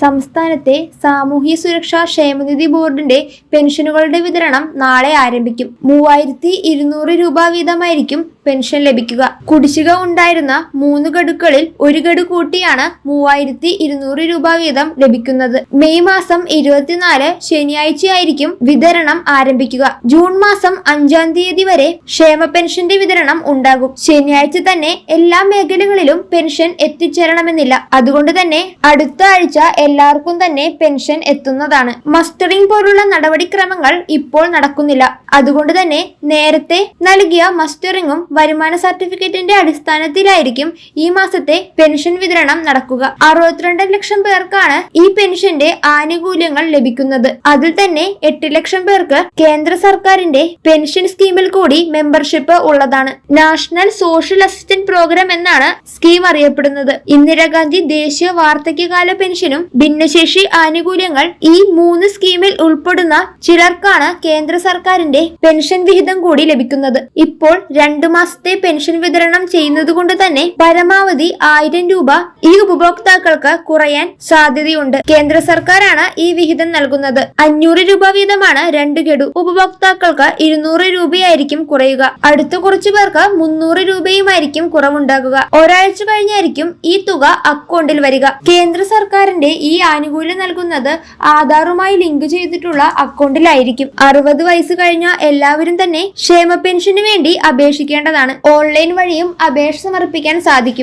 സംസ്ഥാനത്തെ സാമൂഹ്യ സുരക്ഷാ ക്ഷേമനിധി ബോർഡിന്റെ പെൻഷനുകളുടെ വിതരണം നാളെ ആരംഭിക്കും. മൂവായിരത്തി ഇരുന്നൂറ് രൂപ വീതമായിരിക്കും പെൻഷൻ ലഭിക്കുക. കുടിശ്ശിക ഉണ്ടായിരുന്ന മൂന്ന് ഗഡുക്കളിൽ ഒരു ഗഡു കൂട്ടിയാണ് മൂവായിരത്തി ഇരുന്നൂറ് രൂപ വീതം ലഭിക്കുന്നത്. മെയ് മാസം ഇരുപത്തിനാല് ശനിയാഴ്ചയായിരിക്കും വിതരണം ആരംഭിക്കുക. ജൂൺ മാസം അഞ്ചാം തീയതി വരെ ക്ഷേമ പെൻഷന്റെ വിതരണം ഉണ്ടാകും. ശനിയാഴ്ച തന്നെ എല്ലാ മേഖലകളിലും പെൻഷൻ എത്തിച്ചേരണമെന്നില്ല. അതുകൊണ്ട് തന്നെ അടുത്ത ആഴ്ച എല്ലാവർക്കും തന്നെ പെൻഷൻ എത്തുന്നതാണ്. മസ്റ്ററിംഗ് പോലുള്ള നടപടിക്രമങ്ങൾ ഇപ്പോൾ നടക്കുന്നില്ല. അതുകൊണ്ട് തന്നെ നേരത്തെ നൽകിയ മസ്റ്ററിങ്ങും വരുമാന സർട്ടിഫിക്കറ്റിന്റെ അടിസ്ഥാനത്തിലായിരിക്കും ഈ മാസത്തെ പെൻഷൻ വിതരണം നടക്കുക. അറുപത്തിരണ്ട് ലക്ഷം പേർക്കാണ് ഈ പെൻഷന്റെ ആനുകൂല്യങ്ങൾ ലഭിക്കുന്നത്. അതിൽ തന്നെ എട്ട് ലക്ഷം പേർക്ക് കേന്ദ്ര സർക്കാരിന്റെ പെൻഷൻ സ്കീമിൽ കൂടി മെമ്പർഷിപ്പ് ഉള്ളതാണ്. നാഷണൽ സോഷ്യൽ അസിസ്റ്റന്റ് പ്രോഗ്രാം എന്നാണ് സ്കീം അറിയപ്പെടുന്നത്. ഇന്ദിരാഗാന്ധി ദേശീയ വാർദ്ധക്യകാല പെൻഷനും ഭിന്നശേഷി ആനുകൂല്യങ്ങൾ ഈ മൂന്ന് സ്കീമിൽ ഉൾപ്പെടുന്ന ചിലർക്കാണ് കേന്ദ്ര സർക്കാരിന്റെ പെൻഷൻ വിഹിതം കൂടി ലഭിക്കുന്നത്. ഇപ്പോൾ രണ്ടു മാസത്തെ പെൻഷൻ വിതരണം ചെയ്യുന്നത് കൊണ്ട് തന്നെ പരമാവധി ആയിരം രൂപ ഈ ഉപഭോക്താക്കൾക്ക് കുറയാൻ സാധ്യതയുണ്ട്. കേന്ദ്ര സർക്കാരാണ് ഈ വിഹിതം നൽകുന്നത്. അഞ്ഞൂറ് രൂപ വീതമാണ് രണ്ട് ഗഡു ഉപഭോക്താക്കൾക്ക് ഇരുന്നൂറ് രൂപയായിരിക്കും കുറയുക. അടുത്ത കുറച്ചു പേർക്ക് മുന്നൂറ് രൂപയുമായിരിക്കും കുറവുണ്ടാകുക. ഒരാഴ്ച കഴിഞ്ഞായിരിക്കും ഈ തുക അക്കൗണ്ടിൽ വരിക. കേന്ദ്ര സർക്കാരിന്റെ ഈ ആനുകൂല്യം നൽകുന്നത് ആധാറുമായി ലിങ്ക് ചെയ്തിട്ടുള്ള അക്കൗണ്ടിലായിരിക്കും. അറുപത് വയസ്സ് കഴിഞ്ഞ എല്ലാവരും തന്നെ ക്ഷേമ പെൻഷന് വേണ്ടി അപേക്ഷിക്കേണ്ടതാണ് ഓൺലൈൻ വഴിയും അപേക്ഷ സമർപ്പിക്കാൻ സാധിക്കും.